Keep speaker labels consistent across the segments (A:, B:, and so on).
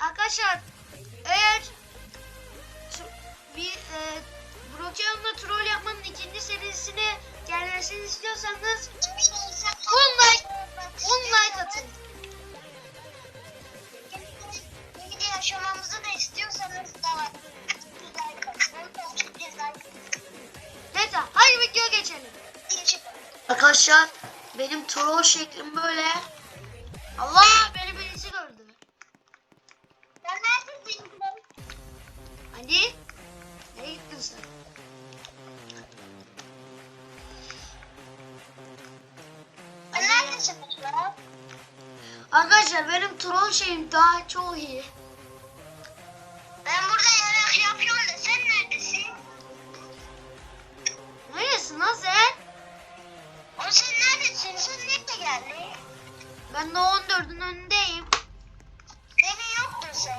A: arkadaşlar eğer tr- bir e, Brokeon'la troll yapmanın ikinci serisine gelmesini istiyorsanız 10 like 10 like atın.
B: Yeni yaşamamızı da istiyorsanız da like atın. Like atın.
A: Neyse hadi videoya geçelim.
B: Geçelim.
A: Arkadaşlar benim troll şeklim böyle. Allah
B: ya?
A: Arkadaşlar benim troll şeyim daha çok iyi.
B: Ben burada yarak yapıyorum da sen neredesin?
A: Neresin lan sen?
B: O sen neredesin? Sen nerede geldin?
A: Ben de 14'ün önündeyim.
B: Senin yoktun sen.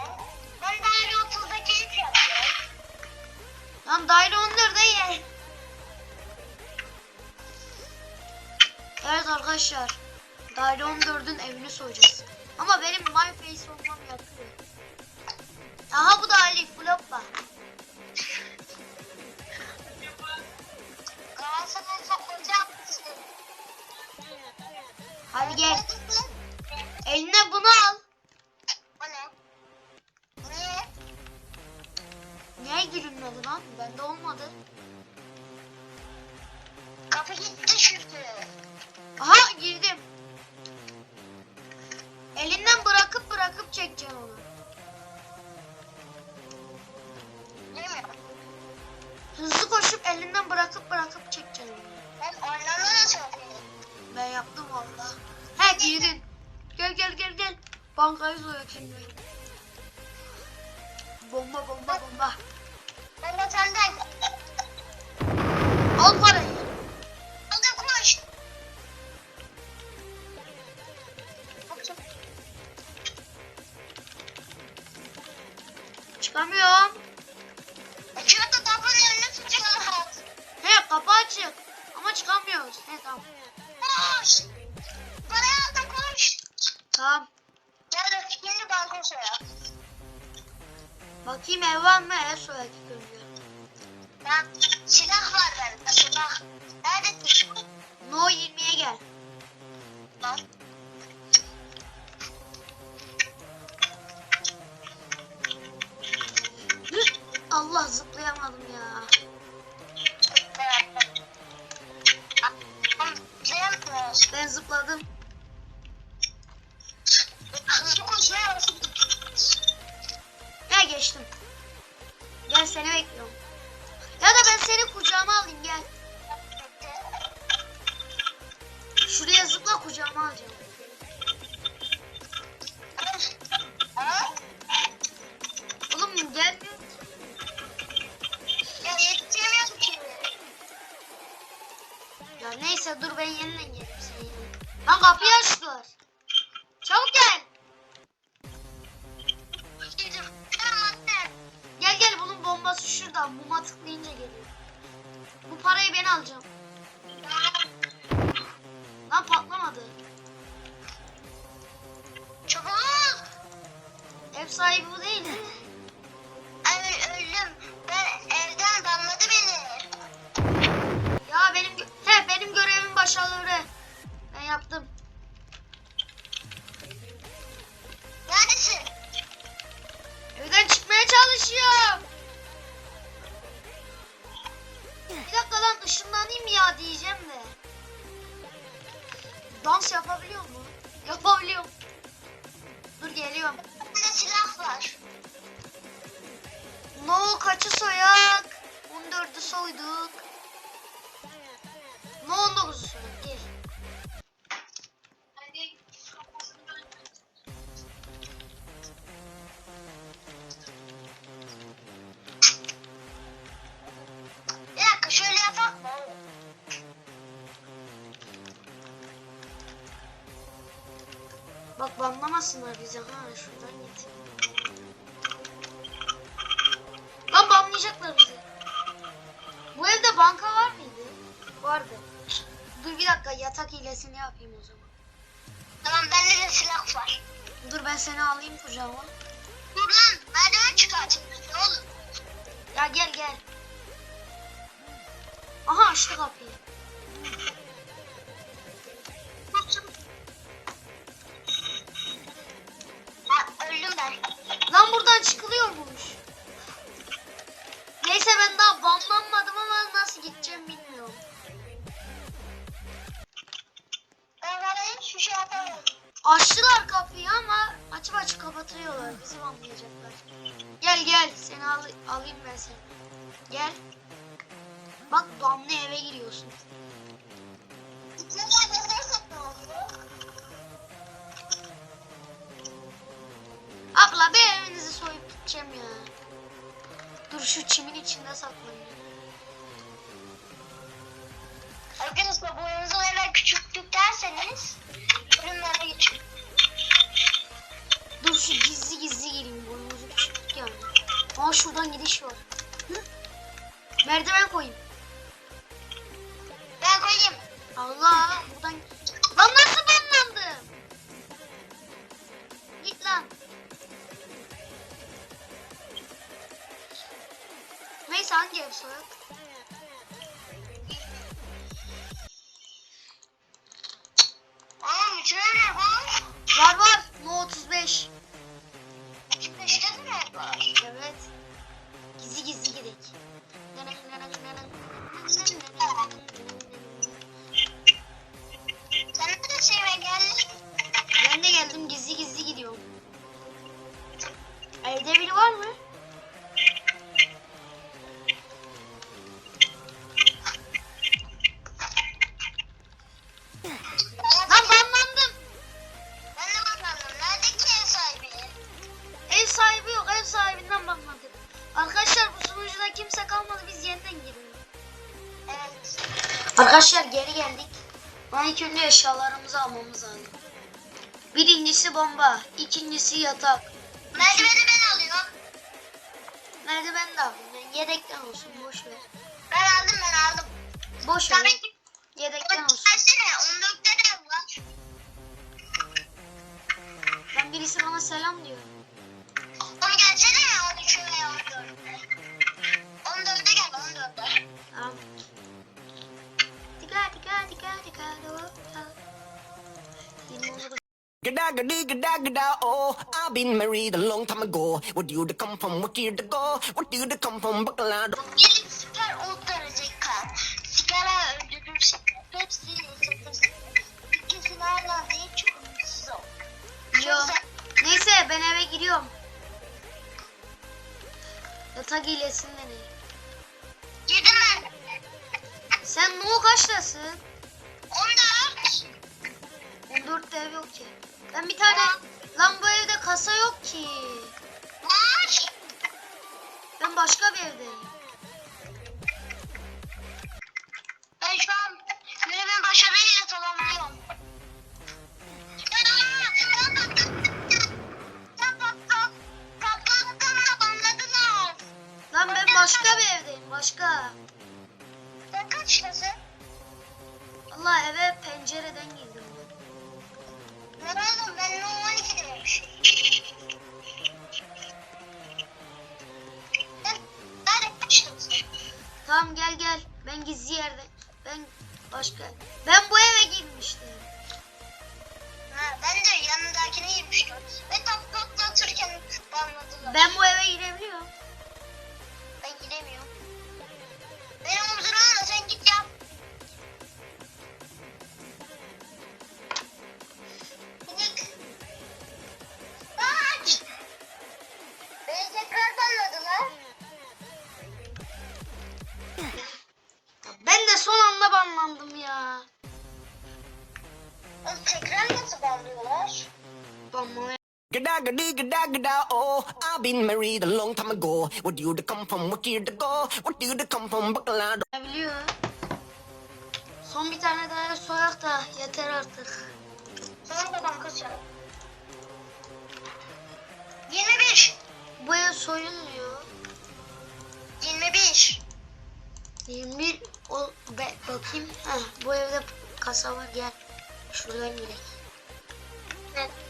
B: Ben daire 30'da keyif yapıyorum.
A: Lan daire 14'deyim. Evet arkadaşlar. Daire 14'ün evini soyacağız. Ama benim my face Elinden bırakıp bırakıp çekeceğim onu. Hızlı koşup elinden bırakıp bırakıp çekeceğim onu.
B: Ben oynamaya çalışıyorum.
A: Ben yaptım valla. He girdin. Gel gel gel gel. Bankayı soyuyor şimdi. Bomba bomba bomba.
B: Ben de senden.
A: Al parayı. Çıkamıyorum.
B: Şurada kapının önüne tutuyorlar.
A: He kapı açık. Ama çıkamıyoruz. He tamam.
B: Koş. Parayı al da koş.
A: Tamam.
B: Gel de şimdi balkon soya.
A: Bakayım ev var mı? Ev ilk önce.
B: Ben silah var bende silah. Neredesin?
A: No 20'ye gel.
B: Lan.
A: Allah zıplayamadım ya. Ben zıpladım.
B: Hızlı koşuyoruz.
A: Açtılar. Çabuk gel. Gel gel bunun bombası şurada. Muma tıklayınca geliyor. Bu parayı ben alacağım. Lan patlamadı.
B: Çabuk.
A: Ev sahibi bu değil Bak banlamasınlar bizi. Ha şuradan git. Lan banlayacaklar bizi. Bu evde banka var mıydı? Vardı. Dur bir dakika yatak hilesini yapayım o zaman.
B: Tamam bende de silah var.
A: Dur ben seni alayım kucağıma.
B: Dur lan merdiven çıkartayım bizi oğlum.
A: Ya gel gel. Aha açtı kapıyı. Şu çimin içinde saklanayım.
B: Arkadaşlar boyunuzu hemen küçülttük derseniz bölümlere geçin.
A: Dur şu gizli gizli gireyim. Boyumuzu küçülttük yani. Aa şuradan gidiş var. Hı? Merdiven koyayım.
B: Ben koyayım.
A: Allah buradan... Ev soyak?
B: Ama bütün ne var?
A: Var Arkadaşlar geri geldik. Ama ilk önce eşyalarımızı almamız lazım. Birincisi bomba. ikincisi yatak.
B: Merdiveni ben alıyorum.
A: Merdiven de alayım. Ben yedekten olsun. Boş ver.
B: Ben aldım ben aldım.
A: Boş ver. Yedekten olsun.
B: Versene. 14'te de var.
A: Ben birisi bana selam diyor.
B: Onu gelsene ya 13 veya 14'te. 14'te gel 14'te.
A: Tamam.
C: Gada gada gada gada oh I've been married a long time ago Where do you come from? What year to go? What do you come from? Bacalado
B: Gelin siker derece kan. Sigara öldürür siker. Hepsi ısıtırsın. İkisini hala değil çok mutsuz ol.
A: Yo. Neyse ben eve giriyorum. Yatak iyilesin beni. Sen no kaçtasın?
B: 14.
A: 14'te ev yok ki. Ben bir tane... Lan bu evde kasa yok ki.
B: Var.
A: Ben başka bir evdeyim. Başka. Ben
C: Gada gada gada gada oh I've been married a long time ago Where do you come from? What year to go? What do you come from? Bacalado
A: Biliyor. Son bir tane daha soyak da yeter artık.
B: Sonra da banka çağır. 21.
A: Bu ev soyulmuyor.
B: 21.
A: 21 o be, bakayım. Heh, bu evde kasa var gel. Şuradan gidelim.
B: Evet.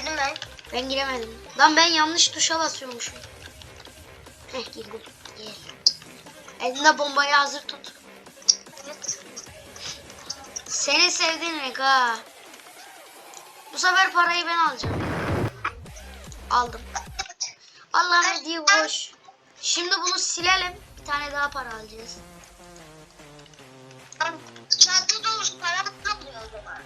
B: Girdim ben.
A: Ben giremedim. Lan ben yanlış tuşa basıyormuşum. Heh girdim. Gel. Elinde bombayı hazır tut.
B: Evet.
A: Seni sevdiğin renk ha. Bu sefer parayı ben alacağım. Aldım. Allah'ın hediye boş. Şimdi bunu silelim. Bir tane daha para alacağız.
B: Ben Çanta dolusu para kalıyor o zaman.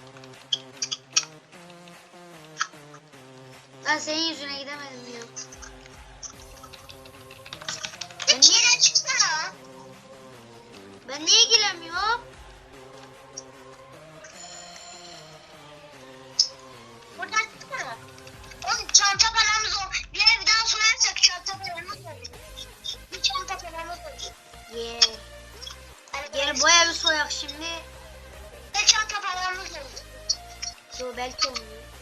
A: Ben senin yüzüne gidemedim ya. Ben,
B: yere çıksana.
A: ben niye giremiyorum?
B: Buradan çıksana. Oğlum çanta paramız o. Bir evden sorarsak çanta paramız olur. Bir çanta paramız olur.
A: Gel. Gel bu evi soyak şimdi.
B: Bir çanta paramız olur.
A: Yo belki olmuyor.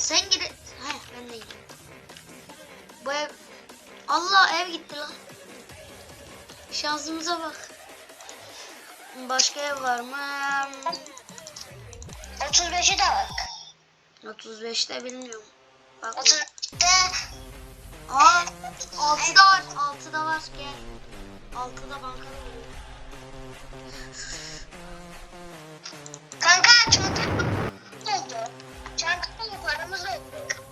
A: Sen gide... Heh ben de gidiyorum. Bu ev... Allah ev gitti lan. Şansımıza bak. Başka ev var mı?
B: 35'i de bak.
A: 35'te bilmiyorum. Bak.
B: 30'da
A: Aa, 6'da var. 6'da var. Gel. 6'da bankada var.
B: kanka dolu paramız oldu.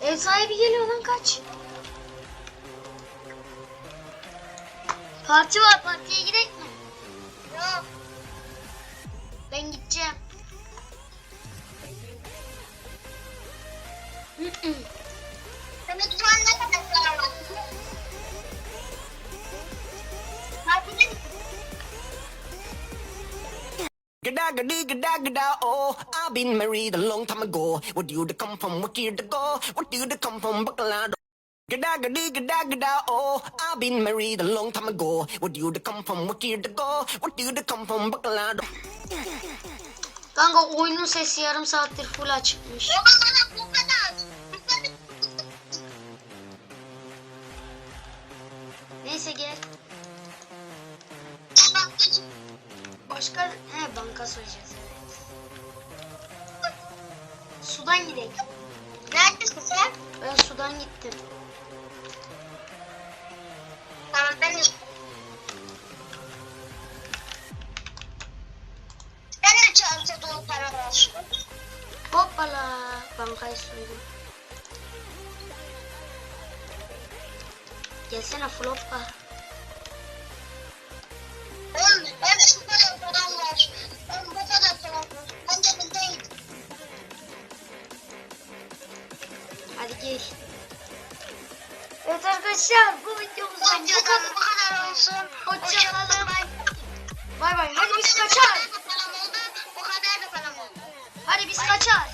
A: Ev sahibi geliyor lan kaç. Parti var. Partiye gidelim mi?
B: Yok.
A: Ben gideceğim.
B: Sana duvar ne kadar para var? Hadi
C: Gada gada gada gada oh I've been married a long time ago Where do you come from? What year to go? What do you come from? Bacalado Gada gada gada gada oh I've been married a long time ago Where do you come from? What year to go? What do you come from? Bacalado
A: Kanka oyunun sesi yarım saattir full açıkmış. Ben
B: de. Ben de çanta dolu para var.
A: Hoppala bankayı soydum. Gelsene floppa.
B: Oğlum ben şu kadar param var. Ben bu kadar param var. Ben de buradayım.
A: Hadi gel. Evet arkadaşlar bu videomuzdan bu kadar.
B: Bu kadar olsun.
A: Hoşçakalın. Bay bay. Hadi biz kaçar.
B: Bu kadar da param oldu.
A: Hadi biz kaçar.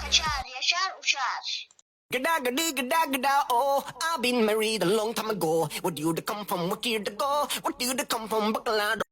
B: Kaçar, yaşar, uçar.
C: Gada gada gada gada oh I've been married a long time ago Where do you come from? What year to go? What do you come from? Bacalado